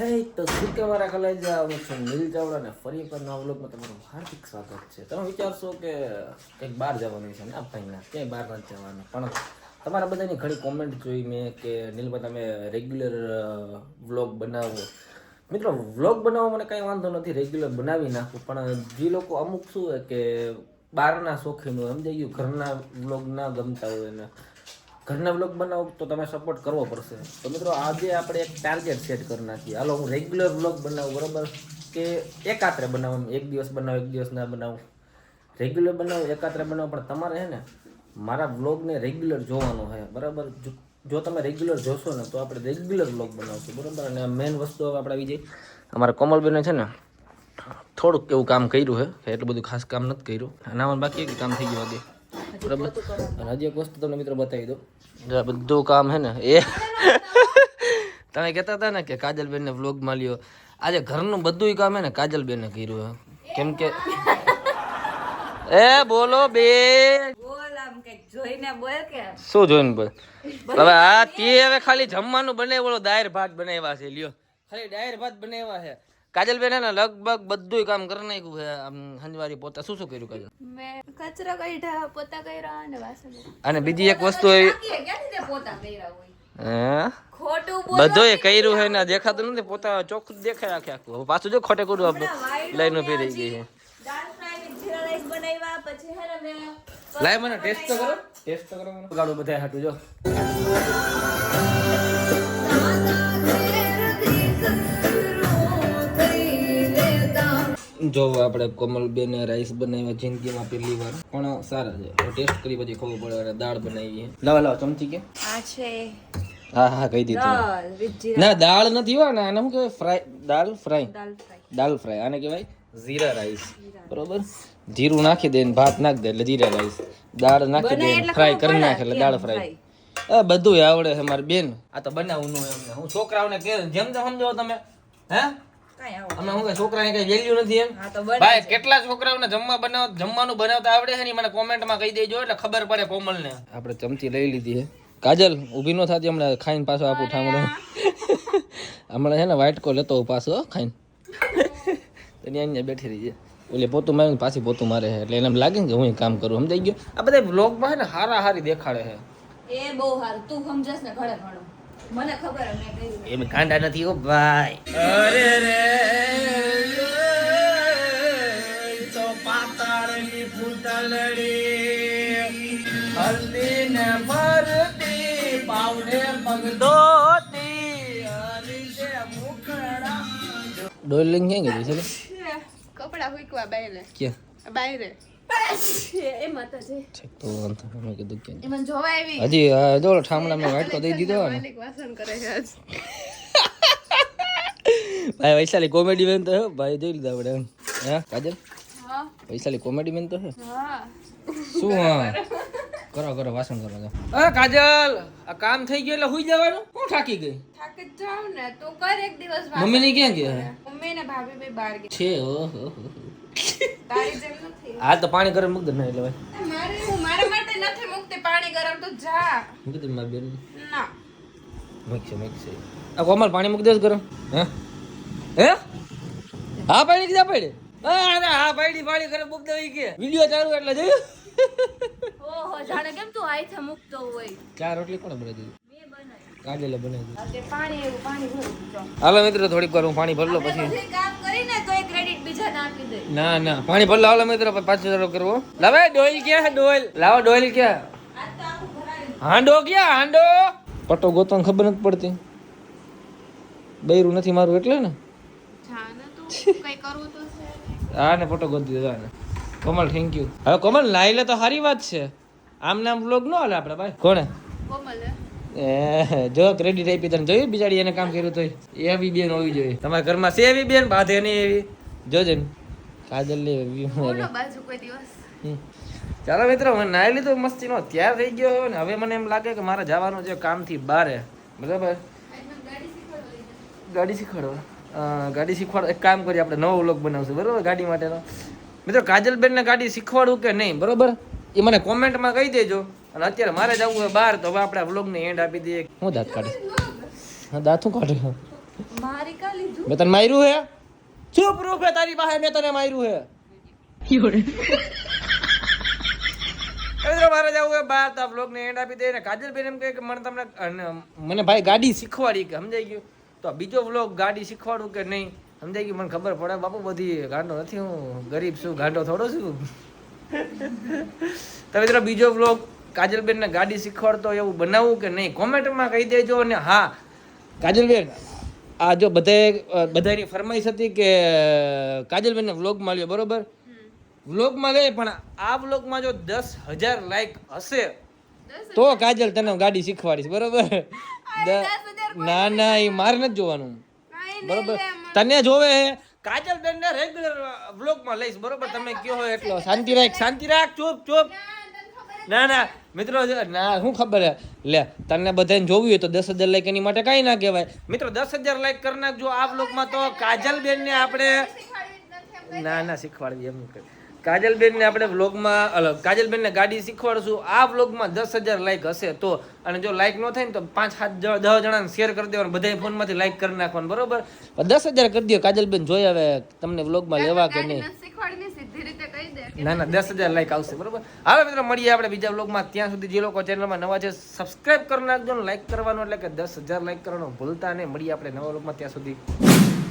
હે, તો શું કે મારા કલેજા હું છું. નીલ ચાવડા ને ફરી એકવાર નવા વ્લોગમાં તમારું હાર્દિક સ્વાગત છે. તમે વિચારશો કે કંઈક બહાર જવાનું છે ને? ભાઈ ના, ક્યાંય બહાર નથી જવાનું. પણ તમારા બધાની ઘણી કોમેન્ટ જોઈ મેં કે નીલભાઈ તમે રેગ્યુલર વ્લોગ બનાવો. મિત્રો વ્લોગ બનાવવા મને કાંઈ વાંધો નથી. રેગ્યુલર બનાવી નાખું. પણ જે લોકો અમુક શું હોય કે બહારના શોખીન સમજાઈ ગયું, ઘરના વ્લોગ ના ગમતા હોય ને. ઘરના બ્લોગ બનાવો તો તમે સપોર્ટ કરવો પડશે. તો મિત્રો, આજે આપણે એક ટાર્ગેટ સેટ કરી નાખીએ. હાલો, હું રેગ્યુલર બ્લોગ બનાવું, બરાબર? કે એકાત્રે બનાવું, એક દિવસ બનાવું, એક દિવસ ના બનાવું? રેગ્યુલર બનાવું, એકાત્રે બનાવું, પણ તમારે છે ને, મારા બ્લોગને રેગ્યુલર જોવાનો છે બરાબર? જો- તમે રેગ્યુલર જોશો ને, તો આપણે રેગ્યુલર બ્લોગ બનાવશું, બરાબર? અને મેઇન વસ્તુ હવે આપણે આવી જાય અમારા કોમલબેને છે ને, થોડુંક એવું કામ કર્યું છે એટલું બધું ખાસ કામ નથી કર્યું. નામાં બાકી કામ થઈ ગયું આગે. બરાબર? અને હજી એક વસ્તુ તમને મિત્રો બતાવી દો બધું કામ હે ને એ. તમે કહેતા હતા ને કે કાજલબેનને વ્લોગમાં લ્યો આજે ઘરનું બધું કામ હે ને કાજલબેને કર્યું કેમ કે એ બોલો બે શું જોઈને બોલ? હવે આ તે હવે ખાલી જમવાનું બનાવ્યો દાયર ભાત બનાવ્યા છે લ્યો. ખાલી ડાયર ભાત બનાવ્યા છે. કાજલબેન હે ને લગભગ બધું કામ કરી નાખ્યું છે આમ હંજવારી પોતા. શું શું કર્યું કાજલ? મેં કચરો કાઢ્યા પોતા કર્યા અને વાસણ અને બીજી એક વસ્તુ એ ક્યાંથી પોતા કર્યા હોય? બધો એ કર્યું છે ને દેખાતું નથી પોતા ચોખ્ખું દેખાય આખે આખું. પાછું જો ખોટે કરું આપણે લાઈન રહી ગઈ છે. Dal fry with jeera rice બનાવ્યા પછી હે ને મેં લાય મને ટેસ્ટ તો કરો. ટેસ્ટ તો કરો મને. ગાડું હાટું જો. જો આપણે કોમલબેન રાઈસ બનાવ્યા જિંદગીમાં પહેલી વાર પણ સારા છે. ટેસ્ટ કરી પછી ખબર પડે અને દાળ બનાવી લાવ લાવ લાવા ચમચી કે? આ છે. હા હા કહી દીધું ના દાળ નથી હોય ને આને શું કહેવાય? Fry dal fry. Dal fry. આને કહેવાય જીરા રાઈસ બરોબર? જીરું નાખી દે ને ભાત નાખી દે એટલે જીરા રાઈસ દાળ નાખી દે ફ્રાય કરી નાખે એટલે દાળ ફ્રાય એ બધું આવડે છે મારી બેન. આ તો બનાવવું ન હોય અમને. હું છોકરાઓને કે જેમ સમજો તમે હે? અમે હું કે છોકરાને કઈ વેલ્યુ નથી એમ? ભાઈ કેટલા છોકરાઓને જમવા બનાવ જમવાનું બનાવતા આવડે છે ને? મને કોમેન્ટમાં કહી દેજો એટલે ખબર પડે કોમલને. આપણે ચમચી લઈ લીધી છે કાજલ ઊભી ન થતી હમણાં ખાઈને પાછો આપું ઠામડો. હમણાં છે ને વાઇટ કો લેતો પાછો ખાઈને. તો અહીંયા બેઠી રહી છે. ઓલે પોતું મારે પાછી પોતું મારે છે. એટલે એને એમ લાગે ને કે હું કામ કરું. સમજાઈ ગયો? આ બધા બ્લોગમાં છે ને હારા હારી દેખાડે છે. એ બહુ તું સમજસ ને ઘણે ઘણું મને ખબર મેં કહ્યું એમ કાંડા નથી હો ભાઈ. અરે રે તો પાતાળની ફૂટલડી. હલ્દી ને ભરતી પાવડે પગ ધોતી હરીશે મુખડા. ડોલિંગ ક્યાં ગઈ છે? કપડા હુકવા બાયરે ક્યાં? બાયરે. હજી જો ઠામડા મેં વાટકો દઈ દીધો ને માલિક વાસણ કરે છે આજ. ભાઈ વૈશાલી કોમેડી મેન તો ભાઈ જોઈ લીધા આપણે હા કાજલ? હા. વૈશાલી કોમેડી મેન તો હે? શું હા? કરો કરો વાસણ કરો. અ કાજલ આ કામ થઈ ગયું એટલે હુઈ જવાનું? હું થાકી ગઈ? થાકી જ જાવ ને તો કર એક દિવસ મમ્મી ને ક્યાં ગયા? મમ્મી ને ભાભી બે બહાર ગયા. છે ઓહો તારી જેમ નથી. હાલ તો પાણી ગરમ મૂક દે ને એટલે ભાઈ મારે મારા માટે નથી મૂકતી પાણી ગરમ તો જા. મૂકી દે મારી બેન ના. મૂકશે મૂકશે આ કોમલ પાણી મૂકી દે ગરમ. હે? હે? હા પાણી કીધા પડે. હા હા પાણી પાણી ગરમ મૂક દે કે. વિડિયો ચાલુ એટલે જોયું. ઓહો જાણે કેમ તું આઈથે મૂકતો હોય. ચાર રોટલી કોણ બનાવી દીધી? કાજલે બનાવી દીધી. પાણી એવું પાણી ભરું હાલો મિત્રો થોડીક વાર હું પાણી ભરલો પછી. કામ કરીને તો ના ના. પાણી ભરી લો હાલો મિત્રો પછી ચાલુ કરવો. લાવે ડોઈલ ક્યાં છે ડોઈલ લાવો ડોઈલ ક્યાં? આજ તો આખું ભરાયું. હાંડો ક્યાં હાંડો? પટ્ટો ગોતવાની ખબર નથી પડતી. બૈરું નથી મારું એટલે ને? તું તો હા ને પટ્ટો ગોતી દીધો ને. કોમલ થેન્ક યુ હવે કોમલ નાઈ લે તો સારી વાત છે. આમ નામ બ્લોગ ન હાલે આપણે ભાઈ. કોણે? કોમલ. એ જો ક્રેડિટ આપી તને જોયું? બિચારી એને કામ કર્યું તોય. એવી બેન હોવી જોઈએ. તમારા ઘરમાં છે એવી બેન? બાંધે નહીં એવી. જોજે કાજલ લે બાજુ કોઈ દિવસ. ચાલો મિત્રો મને નાઈ લીધું મસ્તીનો તૈયાર થઈ ગયો હવે ને. હવે મને એમ લાગે કે મારે જવાનું છે કામથી બારે બરાબર? ગાડી શીખવાડવા ગાડી શીખવાડ. એક કામ કરીએ આપણે નવો વ્લોગ બનાવશું. બરાબર? ગાડી માટેનો. મિત્રો કાજલબેનને ગાડી શીખવાડું કે નહીં? બરોબર? એ મને કોમેન્ટમાં કહી દેજો. અને અત્યારે મારે જવું હોય બહાર તો હવે આપણે વ્લોગને એન્ડ આપી દઈએ. હું દાંત કાઢી હા દાંત શું કાઢે? મેં તને માર્યું હે? શું પ્રૂફ હે તારી પાસે મેં તને માર્યું હે. મિત્રો મારે જવું હે બહાર તો બ્લોગ ને એન્ડ આપી દે ને કાજલબેન એમ કહે કે મને તમને મને ભાઈ ગાડી શીખવાડી કે સમજાઈ ગયું? તો બીજો વ્લોગ ગાડી શીખવાડું કે નહીં? સમજાઈ ગયું? મને ખબર પડે. બાપુ બધી ગાંડો નથી હું ગરીબ છું ગાંડો થોડો છું. તો મિત્રો બીજો વ્લોગ કાજલબેનને ગાડી શીખવાડતો એવું બનાવવું કે નહીં? કોમેન્ટમાં કહી દેજો અને હા. કાજલબેન આ જો બધાએ બધાની ફરમાઈશ હતી કે કાજલબેનને વ્લોગમાં લ્યો બરોબર? વ્લોગમાં લે પણ આ વ્લોગમાં જો દસ હજાર લાઈક હશે તો કાજલ તને ગાડી શીખવાડીશ બરોબર? ના ના એ મારે નથી જોવાનું. બરોબર? તને જોવે કાજલ બેન ને રેગ્યુલર વ્લોગમાં લઈશ બરોબર? તમે કયો હોય એટલો? શાંતિ રાખ શાંતિ રાખ ચૂપ ચૂપ. ના ના, મિત્રો ના, શું ખબર હે? લે, તને બધાને જોવું હોય તો દસ હજાર લાઈક એની માટે કાંઈ ના કહેવાય. મિત્રો, દસ હજાર લાઈક કરી નાખજો આ બ્લોગમાં તો કાજલ બેન ને આપણે ના ના શીખવાડવી એમ કે કાજલબેન ને આપણે વ્લોગમાં અલગ કાજલબેન ને ગાડી શીખવાડશું. આ વ્લોગમાં દસ હજાર લાઈક હશે તો અને જો લાઈક ન થાય ને તો પાંચ સાત દસ જણાને શેર કરી દેવાનું. બધા ફોનમાંથી લાઈક કરી નાખવાનું બરોબર? દસ હજાર કરી દો કાજલબેન જોઈ હવે તમને વ્લોગમાં લેવા કે નહીં. ના ના દસ હજાર લાઈક આવશે બરોબર? હવે મિત્રો મળીએ આપણે બીજા વ્લોગમાં ત્યાં સુધી જે લોકો ચેનલમાં નવા છે સબસ્ક્રાઇબ કરી નાખજો ને લાઈક કરવાનું એટલે કે દસ હજાર લાઈક કરવાનું ભૂલતા નહીં. મળીએ આપણે નવા વ્લોગમાં ત્યાં સુધી.